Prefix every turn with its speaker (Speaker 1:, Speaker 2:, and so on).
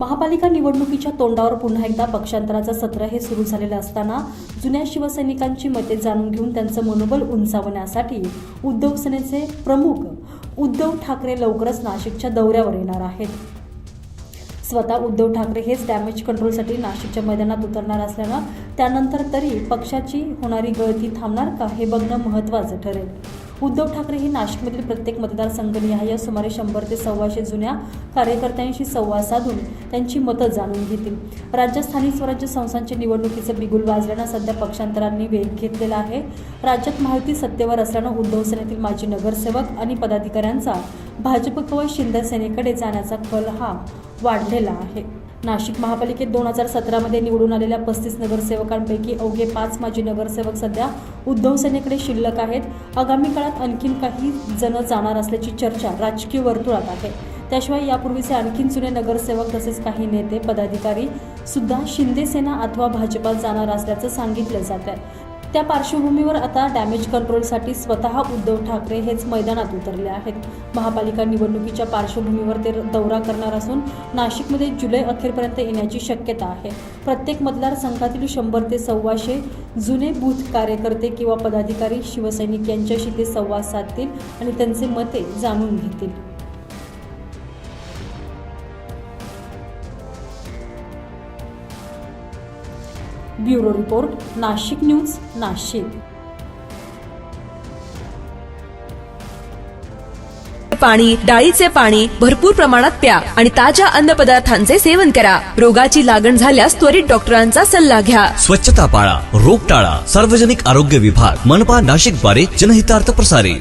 Speaker 1: महापालिका निवडणुकीच्या तोंडावर पुन्हा एकदा पक्षांतराचं सत्र हे सुरू झालेलं असताना जुन्या शिवसैनिकांची मते जाणून घेऊन त्यांचं मनोबल उंचावण्यासाठी उद्धव सेनेचे प्रमुख उद्धव ठाकरे लवकरच नाशिकच्या दौऱ्यावर येणार आहेत. स्वतः उद्धव ठाकरे हेच डॅमेज कंट्रोलसाठी नाशिकच्या मैदानात उतरणार असल्यानं त्यानंतर तरी पक्षाची होणारी गळती थांबणार का हे बघणं महत्त्वाचं ठरेल. उद्धव ठाकरे हे नाशिकमधील प्रत्येक मतदारसंघनिहाय सुमारे शंभर ते सव्वाशे जुन्या कार्यकर्त्यांशी संवाद साधून त्यांची मतं जाणून घेतील. राज्यात स्थानिक स्वराज्य संस्थांच्या निवडणुकीचं बिगुल वाजल्यानं सध्या पक्षांतरांनी वेग घेतलेला आहे. राज्यात माहिती सत्तेवर असल्यानं उद्धव सेनेतील माजी नगरसेवक आणि पदाधिकाऱ्यांचा भाजप किंवा शिंदे सेनेकडे जाण्याचा कल हा वाढलेला आहे. नाशिक महापालिकेत दोन हजार सतरामध्ये निवडून आलेल्या पस्तीस नगरसेवकांपैकी अवघे पाच माजी नगरसेवक सध्या उद्धव सेनेकडे शिल्लक आहेत. आगामी काळात आणखीन काही जण जाणार असल्याची चर्चा राजकीय वर्तुळात आहे. त्याशिवाय यापूर्वीचे आणखीन जुने नगरसेवक तसेच काही नेते पदाधिकारी सुद्धा शिंदे सेना अथवा भाजपात जाणार असल्याचं सांगितलं जात आहे त्या पार्श्वभूमीवर आता डॅमेज कंट्रोलसाठी स्वतः उद्धव ठाकरे हेच मैदानात उतरले आहेत. महापालिका निवडणुकीच्या पार्श्वभूमीवर ते दौरा करणार असून नाशिकमध्ये जुलै अखेरपर्यंत येण्याची शक्यता आहे. प्रत्येक मतदारसंघातील शंभर ते सव्वाशे जुने बूथ कार्यकर्ते किंवा पदाधिकारी शिवसैनिक यांच्याशी ते संवाद साधतील आणि त्यांचे मते जाणून घेतील. Bureau report Nashik news Nashik.
Speaker 2: पाणी डाळीचे पाणी भरपूर प्रमाणात प्या आणि ताज्या अन्नपदार्थांचे सेवन करा. रोगाची लागण झाल्यास त्वरित डॉक्टरांचा सल्ला घ्या.
Speaker 3: स्वच्छता पाळा रोग टाळा. सार्वजनिक आरोग्य विभाग मनपा नाशिकद्वारे जनहितार्थ प्रसारित.